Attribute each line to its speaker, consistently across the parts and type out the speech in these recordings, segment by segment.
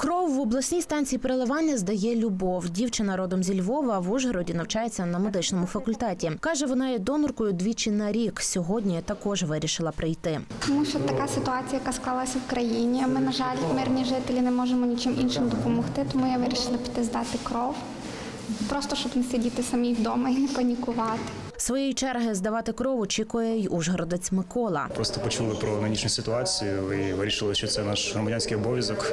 Speaker 1: Кров в обласній станції переливання здає любов. Дівчина родом зі Львова в Ужгороді навчається на медичному факультеті. Каже, вона є доноркою двічі на рік. Сьогодні також вирішила прийти.
Speaker 2: Тому що така ситуація, яка склалася в країні. Ми, на жаль, мирні жителі не можемо нічим іншим допомогти, тому я вирішила піти здати кров. Просто щоб не сидіти самі вдома і не панікувати.
Speaker 1: Своєї черги здавати кров очікує й ужгородець Микола.
Speaker 3: Просто почули про нинішню ситуацію і вирішили, що це наш громадянський обов'язок.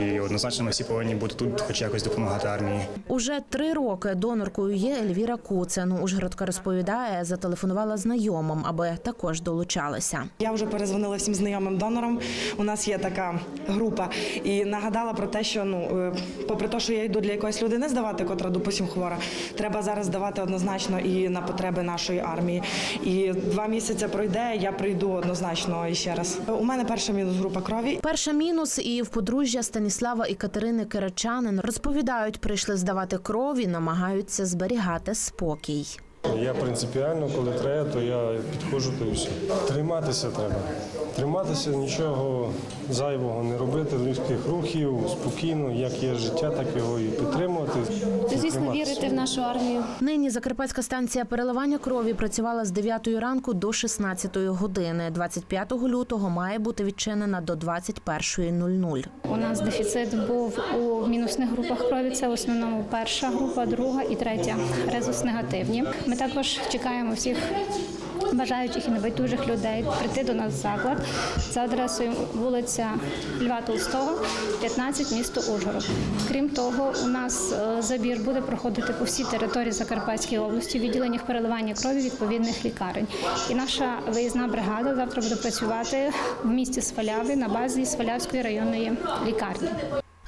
Speaker 3: І однозначно ми всі повинні бути тут, хоч якось допомагати армії.
Speaker 1: Уже три роки доноркою є Ельвіра Куцен. Ужгородка розповідає, зателефонувала знайомим, аби також долучалися.
Speaker 4: Я вже перезвонила всім знайомим донорам. У нас є така група, і нагадала про те, що ну, е, попри те, що я йду для якоїсь людини здавати, котра допустим хвора, треба зараз здавати однозначно і на потреби нашої армії. І два місяці пройде, я прийду однозначно і ще раз. У мене перша мінус група крові.
Speaker 1: Перша мінус і в подружжя Станіслава і Катерини Киричанин розповідають, прийшли здавати кров і намагаються зберігати спокій.
Speaker 5: Я принципіально, коли треба, то я підходжу то і все. Триматися треба. Триматися, нічого зайвого не робити, легких рухів, спокійно, як є життя, так його і підтримувати.
Speaker 6: Вірити в нашу армію.
Speaker 1: Нині Закарпатська станція переливання крові працювала з 9 ранку до 16 години. 25 лютого має бути відчинена до 21.00.
Speaker 6: У нас дефіцит був у мінусних групах крові. Це в основному перша група, друга і третя резус негативні. Ми також чекаємо всіх. Бажаючих і небайдужих людей прийти до нас в заклад за адресою вулиця Льва Толстого, 15, місто Ужгород. Крім того, у нас е, забір буде проходити по всій території Закарпатської області, в відділеннях переливання крові відповідних лікарень. І наша виїзна бригада завтра буде працювати в місті Сваляві на базі Свалявської районної лікарні.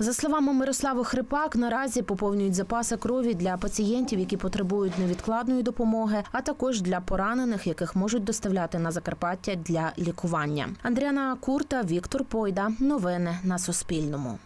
Speaker 1: За словами Мирослави Хрипак, наразі поповнюють запаси крові для пацієнтів, які потребують невідкладної допомоги, а також для поранених, яких можуть доставляти на Закарпаття для лікування. Андріана Курта, Віктор Пойда. Новини на Суспільному.